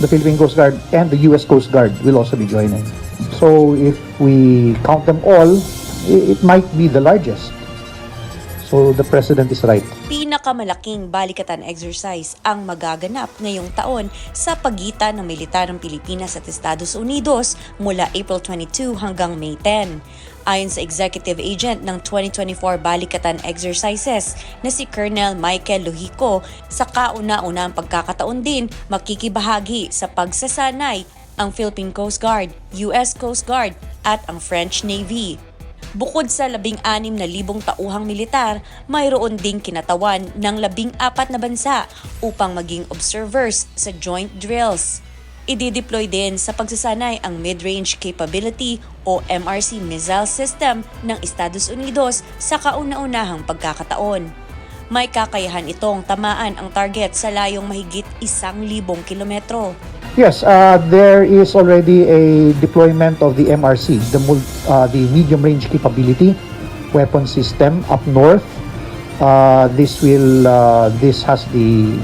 the Philippine Coast Guard and the U.S. Coast Guard will also be joining. So if we count them all, it might be the largest. So the President is right. Pinakamalaking balikatan exercise ang magaganap ngayong taon sa pagitan ng militarang Pilipinas at Estados Unidos mula April 22 hanggang May 10. Ayon sa executive agent ng 2024 balikatan exercises na si Colonel Michael Luhico, sa kauna-unang pagkakataon din makikibahagi sa pagsasanay ang Philippine Coast Guard, US Coast Guard at ang French Navy. Bukod sa labing-anim na libong tauhang militar, mayroon ding kinatawan ng labing-apat na bansa upang maging observers sa joint drills. Idideploy din sa pagsasanay ang Mid-Range Capability o MRC missile system ng Estados Unidos sa kauna-unahang pagkakataon. May kakayahan itong tamaan ang target sa layong mahigit isang libong kilometro. Yes, uh, there is already a deployment of the MRC, the, uh, the medium range capability weapon system up north. Uh, this will, uh, this has the,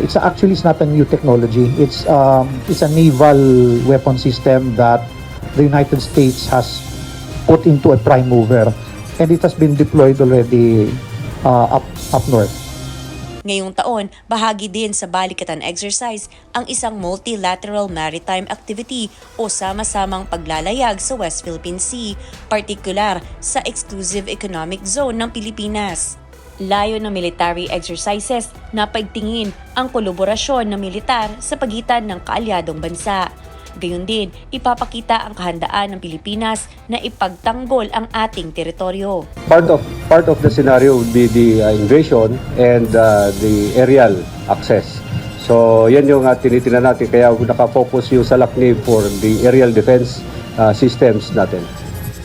it's actually it's not a new technology. It's, um, it's a naval weapon system that the United States has put into a prime mover, and it has been deployed already uh, up up north. Ngayong taon, bahagi din sa balikatan exercise ang isang multilateral maritime activity o sama-samang paglalayag sa West Philippine Sea, partikular sa Exclusive Economic Zone ng Pilipinas. Layo ng military exercises na pagtingin ang kolaborasyon ng militar sa pagitan ng kaalyadong bansa. Gayun din, ipapakita ang kahandaan ng Pilipinas na ipagtanggol ang ating teritoryo. Part of part of the scenario would be the uh, invasion and uh, the aerial access. So, yan yung uh, tinitingnan natin kaya nakafocus yung sa LACNIV for the aerial defense uh, systems natin.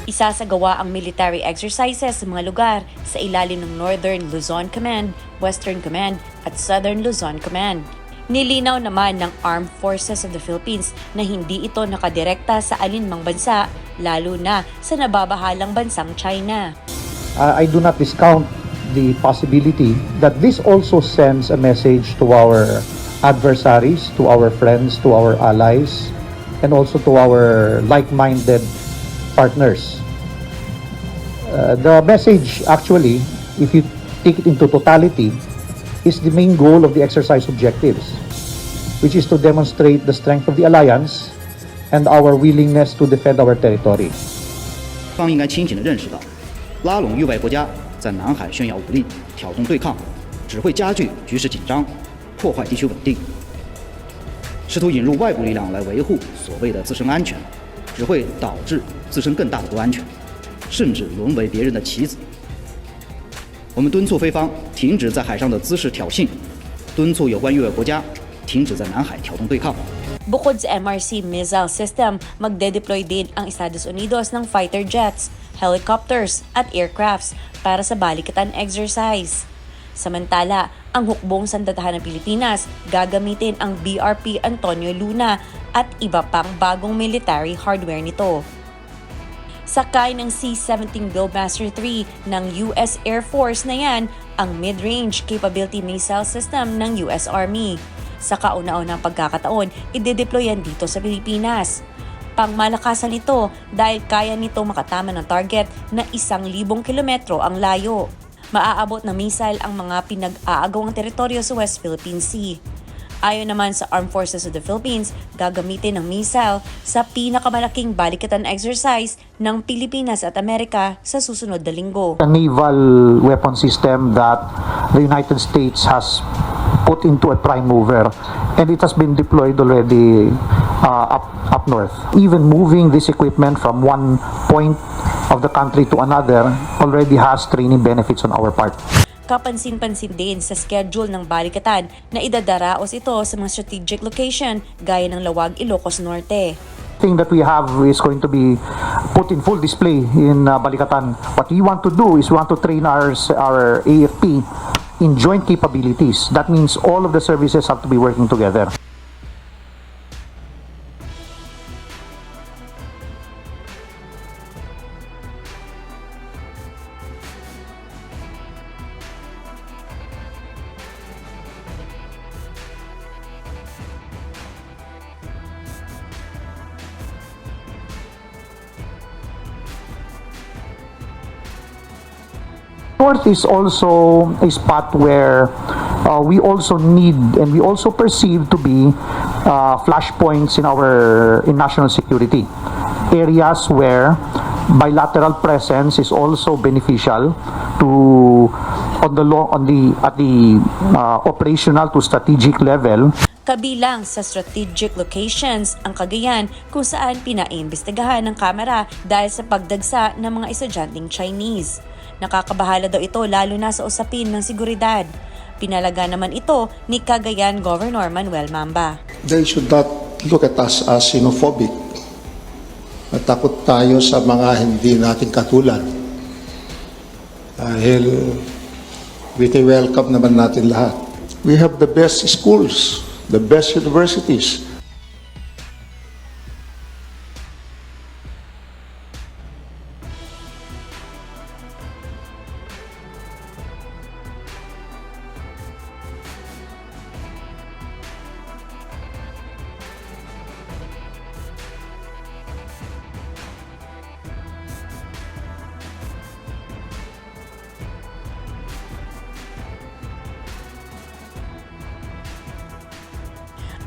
Isasagawa ang military exercises sa mga lugar sa ilalim ng Northern Luzon Command, Western Command at Southern Luzon Command. Nilinaw naman ng Armed Forces of the Philippines na hindi ito nakadirekta sa alinmang bansa, lalo na sa nababahalang bansang China. uh, I do not discount the possibility that this also sends a message to our adversaries, to our friends, to our allies, and also to our like-minded partners. Uh, the message actually, if you take it into totality, is the main goal of the exercise objectives, which is to demonstrate the strength of the alliance and our willingness to defend our territory. 方应该清醒地认识到，拉拢域外国家在南海炫耀武力、挑动对抗，只会加剧局势紧张，破坏地区稳定。试图引入外部力量来维护所谓的自身安全， 只会导致自身更大的不安全，甚至沦为别人的棋子。我们敦促菲方停止在海上的滋事挑衅，敦促有关域外国家停止在南海挑动对抗。 Bukod sa MRC missile system, magde-deploy din ang Estados Unidos ng fighter jets, helicopters at aircrafts para sa balikatan exercise. Samantala, ang hukbong sandatahan ng Pilipinas gagamitin ang BRP Antonio Luna at iba pang bagong military hardware nito. Sakay ng C-17 Buildmaster 3 ng US Air Force na yan ang Mid-Range Capability Missile System ng US Army. Sa kauna-unang pagkakataon, idedeploy yan dito sa Pilipinas. Pangmalakasan ito dahil kaya nito makatama ng target na isang libong kilometro ang layo. Maaabot na missile ang mga pinag-aagawang teritoryo sa West Philippine Sea. Ayon naman sa Armed Forces of the Philippines, gagamitin ng missile sa pinakamalaking balikatan exercise ng Pilipinas at Amerika sa susunod na linggo. a naval weapon system that the United States has put into a prime mover and it has been deployed already uh, up up north even moving this equipment from one point of the country to another already has training benefits on our part Kapansin-pansin din sa schedule ng balikatan na idadaraos ito sa mga strategic location gaya ng Lawag, Ilocos Norte. thing that we have is going to be put in full display in uh, Balikatan. What we want to do is we want to train our our AFP in joint capabilities. That means all of the services have to be working together. North is also a spot where uh, we also need and we also perceive to be uh, flashpoints in our in national security. Areas where bilateral presence is also beneficial to on the long on the at the uh, operational to strategic level Kabilang sa strategic locations ang Cagayan kung saan pinaimbestigahan ng kamera dahil sa pagdagsa ng mga estudyanteng Chinese. Nakakabahala daw ito lalo na sa usapin ng seguridad. Pinalaga naman ito ni Cagayan Governor Manuel Mamba. they should not look at us as xenophobic. Natakot tayo sa mga hindi natin katulad. Dahil wini-welcome naman natin lahat. We have the best schools, the best universities.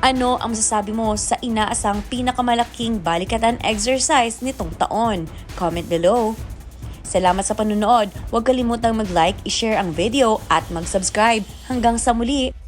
Ano ang masasabi mo sa inaasang pinakamalaking balikatan exercise nitong taon? Comment below. Salamat sa panunood. Huwag kalimutang mag-like, i-share ang video at mag-subscribe. Hanggang sa muli!